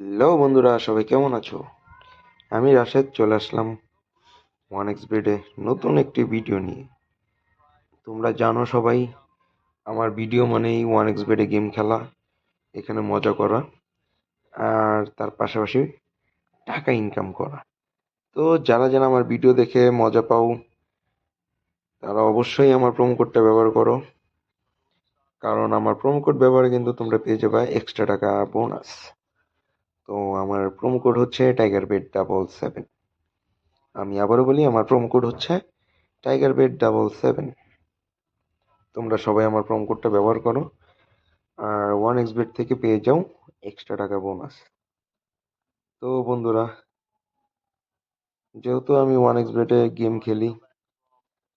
Hello বন্ধুরা, সবাই কেমন আছো? আমি রাশেদ, চলে আসলাম ওয়ান এক্স বেডে নতুন একটি ভিডিও নিয়ে। তোমরা জানো সবাই, আমার ভিডিও মানেই ওয়ান এক্স বেডে গেম খেলা, এখানে মজা করা, আর তার পাশাপাশি টাকা ইনকাম করা। তো যারা যারা আমার ভিডিও দেখে মজা পাও, তারা অবশ্যই আমার প্রোমো কোডটা ব্যবহার করো। কারণ আমার প্রোমো কোড ব্যবহারে কিন্তু তোমরা পেয়ে যাবে এক্সট্রা টাকা বোনাস তো আমার প্রোমো কোড হচ্ছে টাইগার বেড ডাবল সেভেন আমি আবারও বলি, আমার প্রোমো কোড হচ্ছে টাইগার বেড ডাবল সেভেন তোমরা সবাই আমার প্রোমো কোডটা ব্যবহার করো। আর ওয়ান এক্স বেড থেকে পেয়ে যাও এক্সট্রা টাকা বোনাস তো বন্ধুরা, যেহেতু আমি ওয়ান এক্স বেডে গেম খেলি,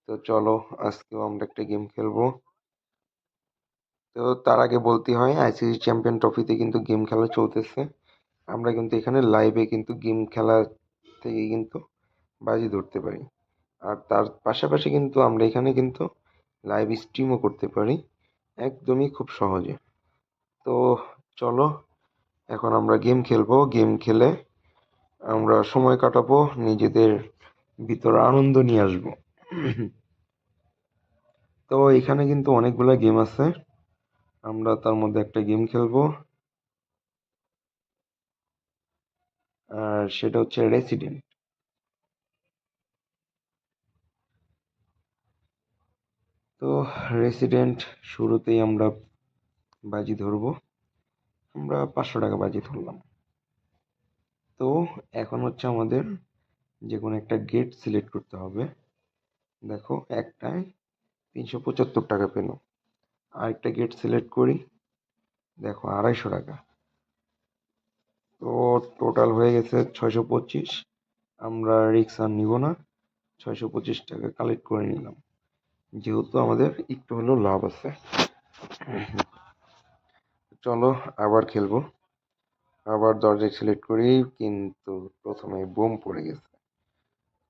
তো চলো আজকেও আমরা একটা গেম খেলব। তো তার আগে বলতে হয় আইসিসি চ্যাম্পিয়ন ট্রফিতে কিন্তু গেম খেলা চলতেছে। আমরা কিন্তু এখানে লাইভে কিন্তু গেম খেলা থেকে কিন্তু বাজি ধরতে পারি। আর তার পাশাপাশি কিন্তু আমরা এখানে কিন্তু লাইভ স্ট্রিমও করতে পারি, একদমই খুব সহজে। তো চলো, এখন আমরা গেম খেলব। গেম খেলে আমরা সময় কাটাবো, নিজেদের ভিতর আনন্দ নিয়ে আসব। তো এখানে কিন্তু অনেকগুলো গেম আছে। আমরা তার মধ্যে একটা গেম খেলব। আর সেটা হচ্ছে রেসিডেন্ট তো রেসিডেন্ট শুরুতেই আমরা বাজি ধরবো। আমরা পাঁচশো টাকা বাজি ধরলাম। তো এখন হচ্ছে আমাদের যে কোনো একটা গেট সিলেক্ট করতে হবে। দেখো, একটায় তিনশো পঁচাত্তর টাকা পেল। আরেকটা গেট সিলেক্ট করি। দেখো, আড়াইশো টাকা। তো টোটাল হয়ে গেছে ছয়শো পঁচিশ। আমরা রিক্স আর নিব না। ছয়শো পঁচিশ টাকা কালেক্ট করে নিলাম। যেহেতু আমাদের একটু হলেও লাভ আছে। চলো আবার খেলব। আবার দরজায় সিলেক্ট করি, কিন্তু প্রথমে বোম পড়ে গেছে।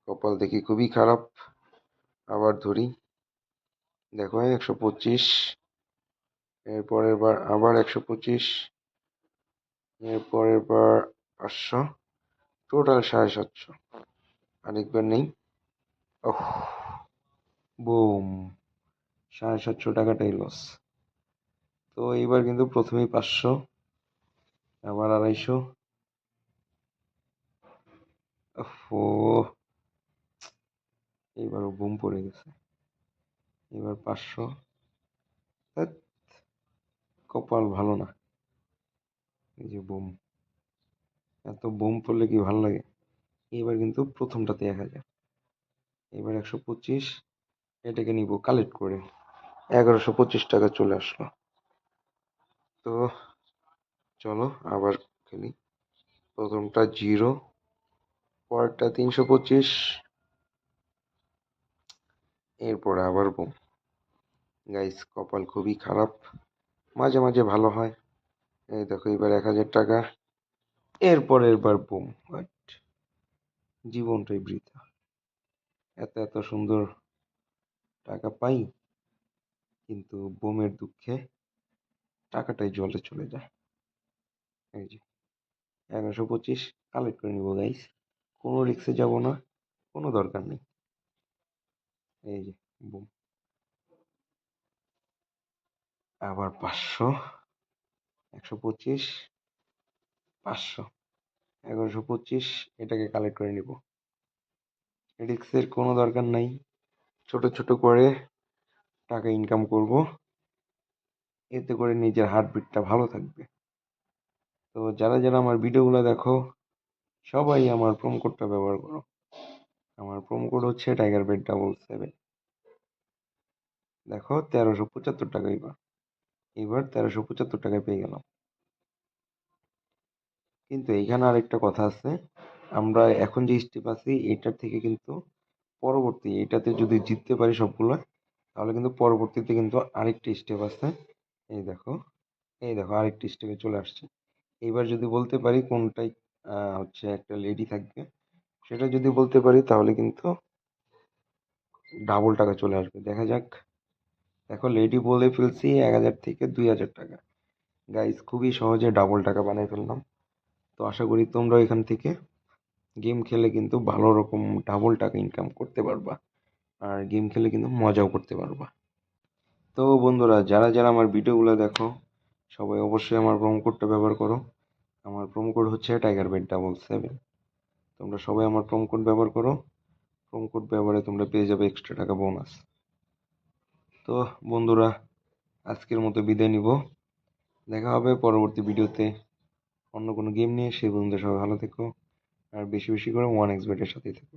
কপাল দেখি খুবই খারাপ। আবার ধরি। দেখো, একশো পঁচিশ। এরপরের বার আবার একশো পঁচিশ। এরপরের বার পাঁচশো টোটাল সাড়ে সাতশো। আরেকবার নেই। ওহ বুম সাড়ে সাতশো টাকাটাই লস তো এইবার কিন্তু প্রথমেই পাঁচশো, আবার আড়াইশো। ও এইবারও বুম পড়ে গেছে। এবার পাঁচশো। কপাল ভালো না। এই যে বুম, এত বুম পড়লে কি ভালো লাগে? এবার কিন্তু প্রথমটাতে এক হাজার। এবার একশো পঁচিশ, এটাকে নিব কালেক্ট করে। এগারোশো পঁচিশ টাকা চলে আসলো। তো চলো আবার খেলি। প্রথমটা জিরো, পরেরটা তিনশো পঁচিশ। এরপরে আবার বুম। গাইস কপাল খুবই খারাপ। মাঝে মাঝে ভালো হয়। এই দেখো, এবার এক হাজার টাকা। এরপরের বার বুম বাট জীবনটাই বৃথা। এত এত সুন্দর টাকা পাই, কিন্তু বোমের দুঃখে টাকাটাই জলে চলে যায়। এই যে, এগারোশো পঁচিশ কালেক্ট করে নিবো গাইস কোনো রিক্সে যাব না, কোনো দরকার নেই। এই যে বুম আবার পাঁচশো। একশো পঁচিশ, পাঁচশো। এগারোশো পঁচিশ, এটাকে কালেক্ট করে নিব। রিক্সের কোনো দরকার নাই। ছোট ছোট করে টাকা ইনকাম করব। এতে করে নিজের হার্টবিটটা ভালো থাকবে। তো যারা যারা আমার ভিডিওগুলো দেখো, সবাই আমার প্রোমো কোডটা ব্যবহার করো। আমার প্রোমো কোড হচ্ছে টাইগার বেড ডাবল সেভেন দেখো, তেরোশো পঁচাত্তর টাকা এবার। এবার তেরোশো পঁচাত্তর টাকায় পেয়ে গেলাম। কিন্তু এইখানে আরেকটা কথা আছে, আমরা এখন যে স্টেপ আছি, এটার থেকে কিন্তু পরবর্তী, এটাতে যদি জিততে পারি সবগুলো, তাহলে কিন্তু পরবর্তীতে কিন্তু আরেকটি স্টেপ আছে। এই দেখো এই দেখো, আরেকটি স্টেপে চলে আসছে। এইবার যদি বলতে পারি কোনটাই হচ্ছে একটা লেডি থাকবে, সেটা যদি বলতে পারি তাহলে কিন্তু ডাবল টাকা চলে আসবে। দেখা যাক দেখো লেডি বলে ফেলছি এক হাজার থেকে দুই হাজার টাকা। গাইস খুবই সহজে ডাবল টাকা বানিয়ে ফেললাম। তো আশা করি তোমরাও এখান থেকে গেম খেলে কিন্তু ভালো রকম ডাবল টাকা ইনকাম করতে পারবা। আর গেম খেলে কিন্তু মজাও করতে পারবা। তো বন্ধুরা, যারা যারা আমার ভিডিওগুলো দেখো, সবাই অবশ্যই আমার প্রোমো কোডটা ব্যবহার করো। আমার প্রোমো কোড হচ্ছে টাইগার বেড ডাবল সেভেন তোমরা সবাই আমার প্রোমো কোড ব্যবহার করো। প্রোমো কোড ব্যবহারে তোমরা পেয়ে যাবে এক্সট্রা টাকা বোনাস তো বন্ধুরা, আজকের মতো বিদায় নিব। দেখা হবে পরবর্তী ভিডিওতে অন্য কোনো গেম নিয়ে। সেই বন্ধুদের সবাই ভালো থেকো, আর বেশি বেশি করে ওয়ান এক্স বেটের সাথেই থেকো।